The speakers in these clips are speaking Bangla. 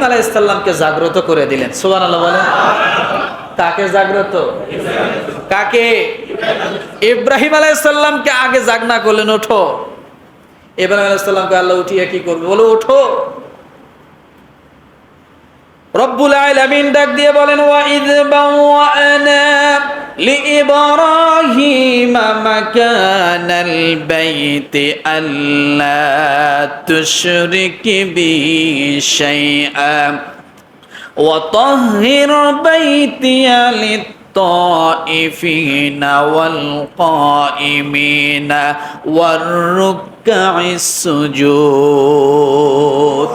ইব্রাহিম আলাইসাল্লামকে জাগ্রত করে দিলেন। সুবান আল্লাহ বলেন। কাকে জাগ্রত? কাকে? ইব্রাহিম আলাইসাল্লামকে আগে জাগনা করলেন, ওঠো। ইব্রাহিম আলাইসাল্লামকে আল্লাহ উঠিয়ে কি করবে? বলো, ওঠো। রব্বুল আলামিন ডাক দিয়ে বলেন, ওয়া ইয বাওয়ানা لإبراهيم مكان البيت ألا تشرك بي شيئا وطهر بيتي للطائفين والقائمين والركع السجود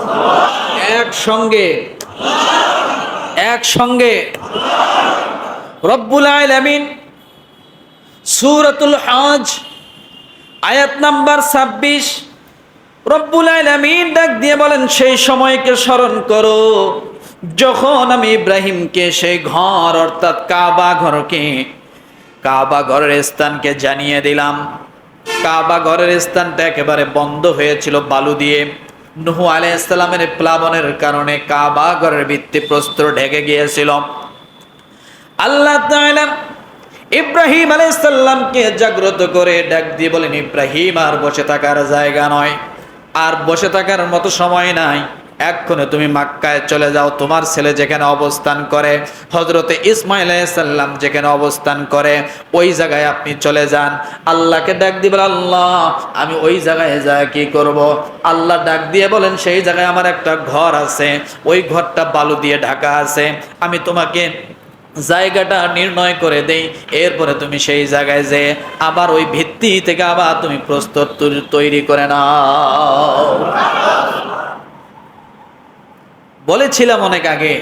একসঙ্গে একসঙ্গে রব্বুল আলামিন সূরাতুল হজ, আয়াত নাম্বার ছাব্বিশ। রব্বুল আলামিন ডাক দিয়ে বলেন, সেই সময়কে স্মরণ করো, যখন আমি ইব্রাহিমকে সেই ঘর, অর্থাৎ কাবা ঘরকে, কাবা ঘরের স্থানকে জানিয়ে দিলাম। কাবা ঘরের স্থানটা একেবারে বন্ধ হয়েছিল বালু দিয়ে। নুহু আলাইহিসসালামের প্লাবনের কারণে কাবা ঘরের ভিত্তি ভিত্তিপ্রস্তর ঢেকে গিয়েছিল। আল্লাহ ইব্রাহিম আলাইসাল্লামকে জাগ্রত করে ডাক দিয়ে বলেন, ইব্রাহিম, আর বসে থাকার জায়গা নয়। আর বসে থাকার মতো সময় নাই। এক্ষণে তুমি মাক্কায় চলে যাও। তোমার ছেলে যেখানে অবস্থান করে হজরতে ইসমাইল সাল্লাম যেখানে অবস্থান করে, ওই জায়গায় আপনি চলে যান। আল্লাহকে ডাক দিয়ে বলে, আল্লাহ, আমি ওই জায়গায় যা কি করব? আল্লাহ ডাক দিয়ে বলেন, সেই জায়গায় আমার একটা ঘর আছে। ওই ঘরটা বালু দিয়ে ঢাকা আছে। আমি তোমাকে জায়গাটা নির্ণয় করে দেই। এরপরে তুমি সেই জায়গায় যে আবার ওই ভিত্তি থেকে আবার তুমি প্রস্তুত তৈরি করে নাও। বলেছিলাম অনেক আগে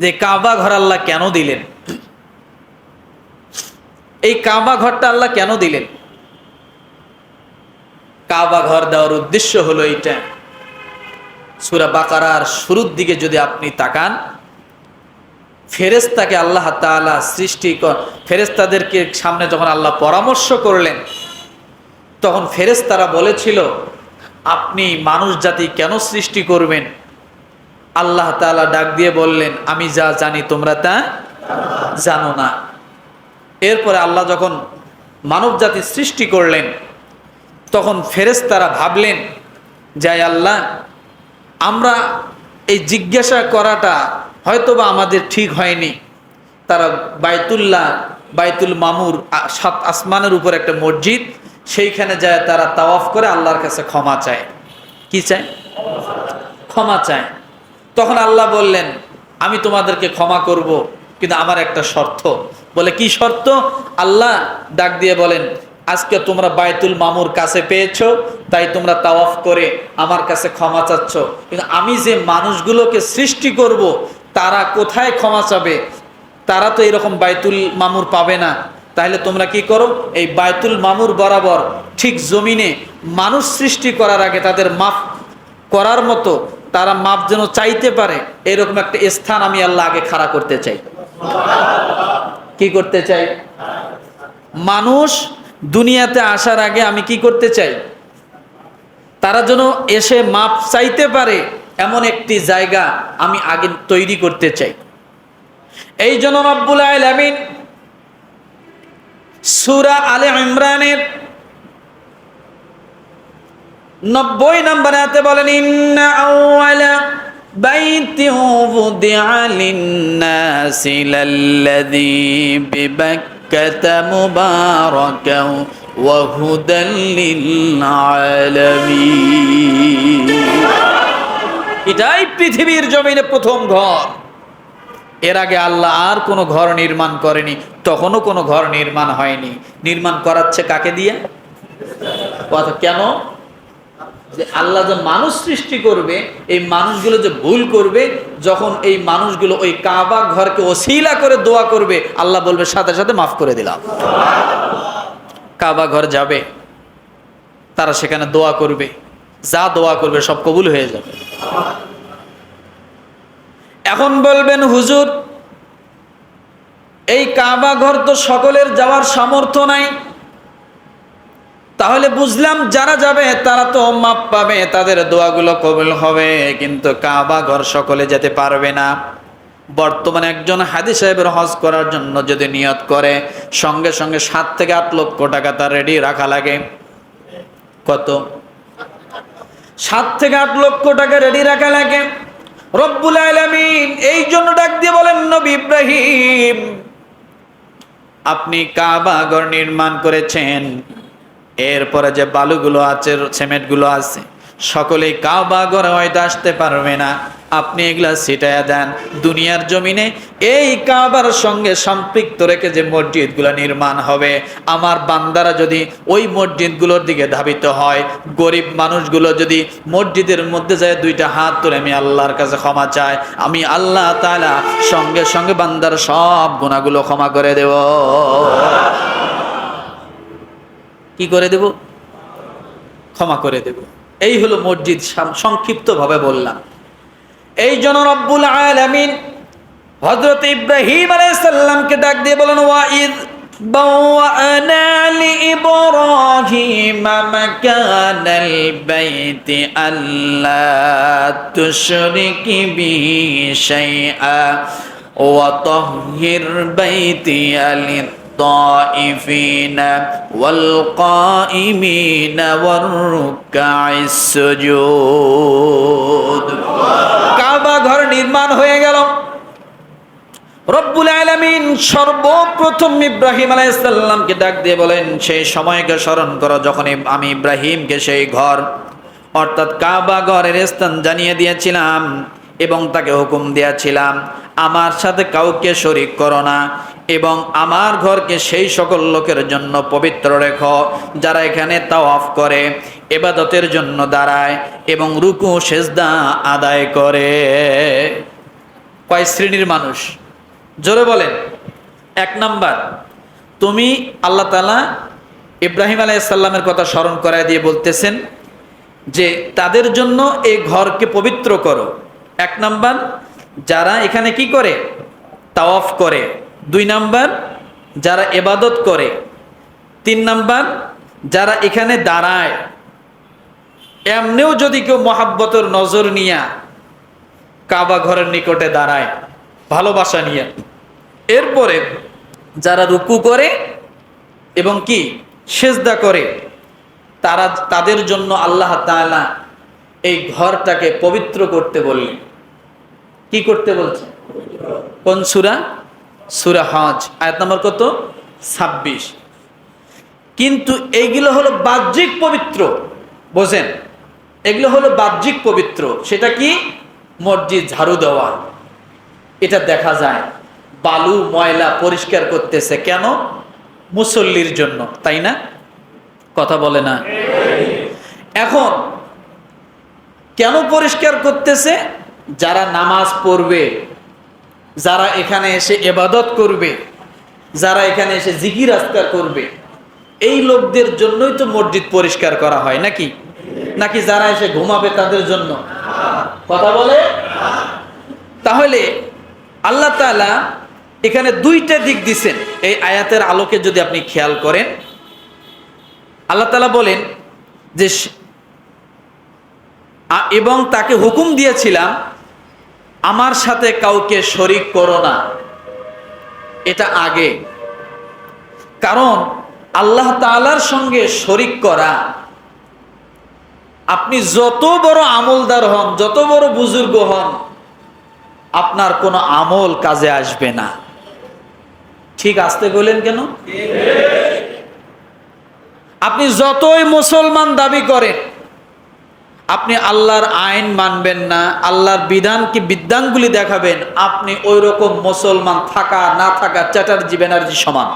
যে কাবা ঘর আল্লাহ কেন দিলেন? এই কাবা ঘরটা আল্লাহ কেন দিলেন? কাবা ঘর দেওয়ার উদ্দেশ্য হলো এইটা। সুরা বাকারার শুরুর দিকে যদি আপনি তাকান ফেরেস্তাকে আল্লাহ তাআলা সৃষ্টি ফেরেস্তাদেরকে সামনে যখন আল্লাহ পরামর্শ করলেন, তখন ফেরেস্তারা বলেছিল, আপনি মানুষ জাতি কেন সৃষ্টি করবেন? আল্লাহ তাআলা ডাক দিয়ে বললেন, আমি যা জানি তোমরা তা জানো না। এরপরে আল্লাহ যখন মানব জাতি সৃষ্টি করলেন, তখন ফেরেস্তারা ভাবলেন যাই আল্লাহ, আমরা এই জিজ্ঞাসা করাটা হয়তোবা আমাদের ঠিক হয়নি। তারা বাইতুল্লাহ, বাইতুল মামুর সাত আসমানের উপর একটা মসজিদ, সেইখানে যায় তারা তাওয়াফ করে আল্লাহর কাছে ক্ষমা চায়। কি চায়? ক্ষমা চায়। তখন আল্লাহ বললেন, আমি তোমাদেরকে ক্ষমা করব, কিন্তু আমার একটা শর্ত। বলে, কি শর্ত? আল্লাহ ডাক দিয়ে বলেন, আজকে তোমরা বায়তুল মামুর কাছে পেয়েছ, তাই তোমরা তাওয়াফ করে আমার কাছে ক্ষমা চাচ্ছ। কিন্তু আমি যে মানুষগুলোকে সৃষ্টি করব তারা কোথায় ক্ষমা চাবে? তারা তো এরকম বাইতুল মামুর পাবে না। তাহলে তোমরা কি করো? এই বাইতুল মামুর বরাবর ঠিক জমিনে মানুষ সৃষ্টি করার আগে তাদের মাফ করার মতো তারা মাপ যেন চাইতে পারে, এরকম একটা স্থান আমি আল্লাহ আগে খাড়া করতে চাই। কি করতে চাই? মানুষ দুনিয়াতে আসার আগে আমি কি করতে চাই? তারা যেন এসে মাপ চাইতে পারে এমন একটি জায়গা আমি আগে তৈরি করতে চাই। এই জন্য রব্বুল আলামিন সূরা আলে ইমরানের নব্বই নম্বর আয়াতে বলেন, ইন্না আউয়ালা বাইতি আলামিন এটাই পৃথিবীর জমিনে প্রথম ঘর। এর আগে আল্লাহ আর কোনো ঘর নির্মাণ করেনি, তখনও কোনো ঘর নির্মাণ হয়নি। নির্মাণ করাচ্ছে কাকে দিয়ে? কথা কেন? যে আল্লাহ যে মানুষ সৃষ্টি করবে, এই মানুষগুলো যে ভুল করবে, যখন এই মানুষগুলো ওই কাবা ঘরকে ওসিলা করে দোয়া করবে, আল্লাহ বলবে, সাথে সাথে মাফ করে দিলাম। কাবা ঘর যাবে, তারা সেখানে দোয়া করবে। যা দোয়া করবে সব কবুল হয়ে যাবে। এখন বলবেন, হুজুর, এই কাবা ঘর তো সকলের যাওয়ার সামর্থ্য নাই। তাহলে বুঝলাম যারা যাবে, তারা তো মাপ পাবে, তাদের দোয়াগুলো কবুল হবে, কিন্তু কাবা ঘর সকলে যেতে পারবে না। বর্তমানে একজন হাদি সাহেবের হজ করার জন্য যদি নিয়ত করে, সঙ্গে সঙ্গে সাত থেকে আট লক্ষ টাকা তার রেডি রাখা লাগে। কত? সাত থেকে আট লক্ষ টাকা রেডি রাখা লাগে। রব্বুল আলামিন এই জন্য ডাক দিয়ে বলেন, নবী ইব্রাহিম, আপনি কাবা ঘর নির্মাণ করেছেন। এরপরে যে বালুগুলো আছে, সিমেন্টগুলো আছে সকলেই কাবা ঘরে হয়তো আসতে পারবে না। আপনি এগুলা ছিটাইয়া দেন। দুনিয়ার জমিনে এই কাবার সঙ্গে সম্পৃক্ত রেখে যে মসজিদগুলো নির্মাণ হবে, আমার বান্দারা যদি ওই মসজিদগুলোর দিকে ধাবিত হয়, গরিব মানুষগুলো যদি মসজিদের মধ্যে যায়, দুইটা হাত তুলে আমি আল্লাহর কাছে ক্ষমা চাই। আমি আল্লাহ তাআলা সঙ্গে সঙ্গে বান্দার সব গুণাগুলো ক্ষমা করে দেব। কি করে দেব? ক্ষমা করে দেব। এই হলো মসজিদ সংক্ষিপ্ত ভাবে বললাম এই জন্য রব্বুল আলামিন হযরত ইব্রাহিম আলাইহিস সালামকে ডাক দিয়ে বলেন ওয়াইদ بوأنا لإبراهيم مكان البيت ألا تشرك بي شيئا وطهر بيتي للطائفين والقائمين والركع السجود কাবা ঘর নির্মাণ হয়ে গেল রব্বুল আলামিন সর্বপ্রথম ইব্রাহিম আলাইসাল্লামকে ডাক দিয়ে বলেন সেই সময়কে স্মরণ করো যখন আমি ইব্রাহিমকে সেই ঘর অর্থাৎ কাবা ঘরের স্থান জানিয়ে দিয়েছিলাম এবং তাকে হুকুম দিয়েছিলাম আমার সাথে কাউকে শরিক করো না এবং আমার ঘরকে সেই সকল লোকের জন্য পবিত্র রেখ, যারা এখানে তাও অফ করে, এবাদতের জন্য দাঁড়ায় এবং রুকু, সেজদা আদায় করে। কয় শ্রেণির মানুষ? জোরে বলেন। এক নাম্বার, তুমি আল্লাহ তালা ইব্রাহিম আলাইসাল্লামের কথা স্মরণ করায় দিয়ে বলতেছেন যে, তাদের জন্য এই ঘরকে পবিত্র করো। এক নাম্বার, যারা এখানে কি করে? তাওয়াফ করে। দুই নাম্বার, যারা এবাদত করে। তিন নাম্বার, যারা এখানে দাঁড়ায়। এমনিও যদি কেউ মহাব্বতের নজর নিয়া কাবা ঘরের নিকটে দাঁড়ায়, ভালোবাসা নিয়ে। এরপরে যারা রুকু করে এবং কি, সেজদা করে, তারা তাদের জন্য আল্লাহ তাআলা এই ঘরটাকে পবিত্র করতে বললেন। কি করতে বলছে? কোন সুরা? সুরা হজ, আয়াত নম্বর কত? ছাব্বিশ। কিন্তু এইগুলো হলো বাহ্যিক পবিত্র, বোঝেন? এগুলো হলো বাহ্যিক পবিত্র। সেটা কি? মসজিদ ঝাড়ু দেওয়া। এটা দেখা যায়, বালু, ময়লা পরিষ্কার করতেছে। কেন? মুসল্লির জন্য, তাই না? কথা বলে না? এখন, কেন পরিষ্কার করতেছে? যারা নামাজ পড়বে যারা এখানে এসে এবাদত করবে, যারা এখানে এসে জিকির আস্কার করবে, এই লোকদের জন্যই তো মসজিদ পরিষ্কার করা হয়, নাকি? নাকি যারা এসে ঘুমাবে তাদের জন্য? কথা বলে? তাহলে আল্লাহ তাআলা এখানে দুইটা দিক দিছেন। এই আয়াতের আলোকে যদি আপনি খেয়াল করেন, আল্লাহ তাআলা বলেন যে এবং তাকে হুকুম দিয়েছিলাম আমার সাথে কাউকে শরিক করো না। এটা আগে। কারণ আল্লাহ তাআলার সঙ্গে শরিক করা আপনি যত বড় আমলদার হন যত বড় বুজুর্গ হন আপনার কোনো আমল কাজে আসবে না। ঠিক আসতে বললেন কেন? আপনি যতই মুসলমান দাবি করেন আপনি আল্লাহর আইন মানবেন না, আল্লাহর বিধান কি বিধানগুলি দেখাবেন, আপনি ওই রকম মুসলমান থাকা, না থাকা চ্যাটার্জি ব্যানার্জি সমান।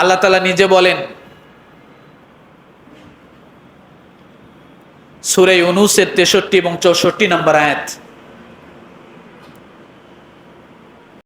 আল্লাহ তালা নিজে বলেন, সুরে ইউনুসের তেষট্টি এবং চৌষট্টি নম্বর আয়াত